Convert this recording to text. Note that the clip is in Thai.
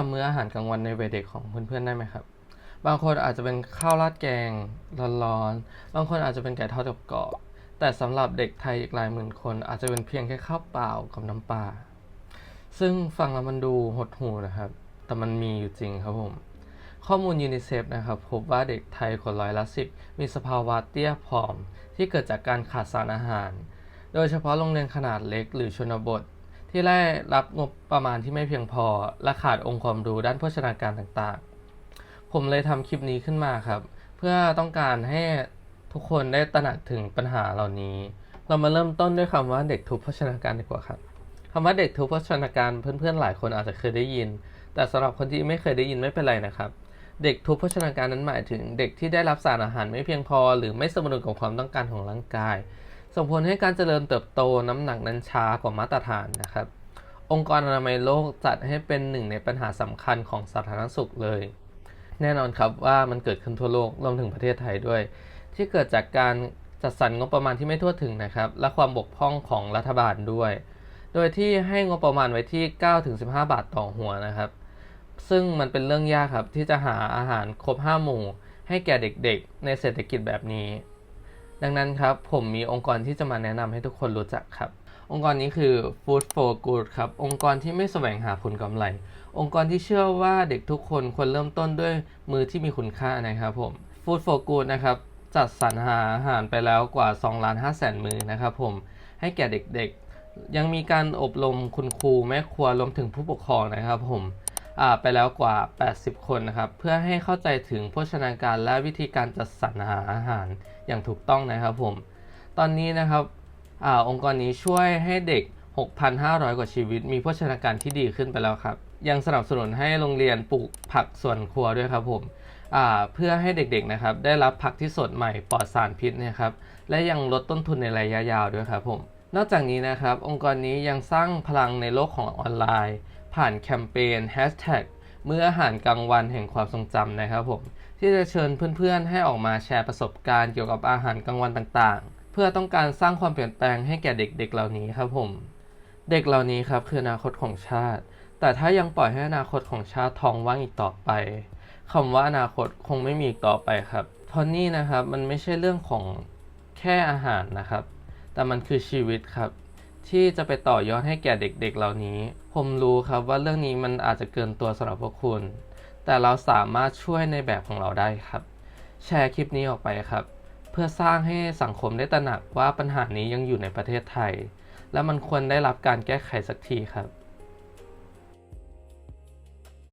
จำมื้ออาหารกลางวันในวัยเด็กของเพื่อนๆได้ไหมครับ บางคนอาจจะเป็นข้าวราดแกงร้อนๆ บางคนอาจจะเป็นไก่ทอดกับกรอบ แต่สำหรับเด็กไทยอีกหลายหมื่นคน อาจจะเป็นเพียงแค่ข้าวเปล่ากับน้ำปลา ซึ่งฟังแล้วมันดูหดหู่นะครับ แต่มันมีอยู่จริงครับผม ข้อมูลยูนิเซฟนะครับพบว่าเด็กไทยคนร้อยละสิบมีสภาวะเตี้ยผอม ที่เกิดจากการขาดสารอาหาร โดยเฉพาะโรงเรียนขนาดเล็กหรือชนบท ที่ได้รับงบประมาณที่ไม่เพียงพอ และขาดองค์ความรู้ด้านโภชนาการต่างๆ ผมเลยทำคลิปนี้ขึ้นมาครับ เพื่อต้องการให้ทุกคนได้ตระหนักถึงปัญหาเหล่านี้ เรามาเริ่มต้นด้วยคำว่าเด็กทุพโภชนาการดีกว่าครับคำว่าเด็กทุพโภชนาการเพื่อนๆหลายคนอาจจะเคยได้ยิน แต่สำหรับคนที่ไม่เคยได้ยินไม่เป็นไรนะครับเด็กทุพโภชนาการนั้นหมายถึงเด็กที่ได้รับสารอาหารไม่เพียงพอ หรือไม่สมดุลกับความต้องการของร่างกาย ส่งผลให้การเจริญเติบโตน้ำหนักนั้นช้ากว่ามาตรฐานนะครับ องค์กรอนามัยโลกจัดให้เป็นหนึ่งในปัญหาสำคัญของสาธารณสุขเลย แน่นอนครับว่ามันเกิดขึ้นทั่วโลกรวมถึงประเทศไทยด้วย ที่เกิดจากการจัดสรรงบประมาณที่ไม่ทั่วถึงนะครับ และความบกพร่องของรัฐบาลด้วย โดยที่ให้งบประมาณไว้ที่ 9-15 บาทต่อหัวนะครับ ซึ่งมันเป็นเรื่องยากครับที่จะหาอาหารครบ 5 หมู่ ให้แก่เด็กๆ ในเศรษฐกิจแบบนี้ ดังนั้นครับ ผมมีองค์กรที่จะมาแนะนำให้ทุกคนรู้จักครับ องค์กรนี้คือ Food for Good ครับ องค์กรที่ไม่แสวงหาผลกำไร องค์กรที่เชื่อว่าเด็กทุกคนควรเริ่มต้นด้วยมือที่มีคุณค่านะครับผม Food for Good นะครับจัดสรรหาอาหารไปแล้วกว่า2ล้าน5แสนมือนะครับผมให้แก่เด็กๆ ยังมีการอบรมคุณครูแม่ครัวรวมถึงผู้ปกครองนะครับผม ไปแล้วกว่า 80 คนนะครับ เพื่อให้เข้าใจถึงโภชนาการและวิธีการจัดสรรหาอาหารอย่างถูกต้องนะครับผม ตอนนี้นะครับอองค์กรนี้ช่วยให้เด็ก 6,500 กว่าชีวิต มีโภชนาการที่ดีขึ้นไปแล้วครับ ยังสนับสนุนให้โรงเรียนปลูกผักสวนครัวด้วยครับผมเพื่อให้เด็กๆนะครับ ได้รับผักที่สดใหม่ปลอดสารพิษนะครับ และยังลดต้นทุนในระยะยาวด้วยครับผม นอกจากนี้นะครับ องค์กรนี้ยังสร้างพลังในโลกของออนไลน์ ผ่านแคมเปญ Hashtag มื้ออาหารกลางวันแห่งความทรงจำนะครับผม ที่จะเชิญเพื่อนๆ ให้ออกมาแชร์ประสบการณ์เกี่ยวกับอาหารกลางวันต่างๆ เพื่อต้องการสร้างความเปลี่ยนแปลงให้แก่เด็กๆ เหล่านี้ครับผม เด็กเหล่านี้ครับคืออนาคตของชาติ แต่ถ้ายังปล่อยให้อนาคตของชาติท้องว่างอีกต่อไปคำว่าอนาคตคงไม่มีอีกต่อไปครับเพราะนี่นะครับมันไม่ใช่เรื่องของแค่อาหารนะครับ แต่มันคือชีวิตครับ ที่จะไปต่อยอดให้แก่เด็กๆเหล่านี้ ผมรู้ครับว่าเรื่องนี้มันอาจจะเกินตัวสำหรับพวกคุณ แต่เราสามารถช่วยในแบบของเราได้ครับ แชร์คลิปนี้ออกไปครับ เพื่อสร้างให้สังคมได้ตระหนักว่าปัญหานี้ยังอยู่ในประเทศไทย และมันควรได้รับการแก้ไขสักทีครับ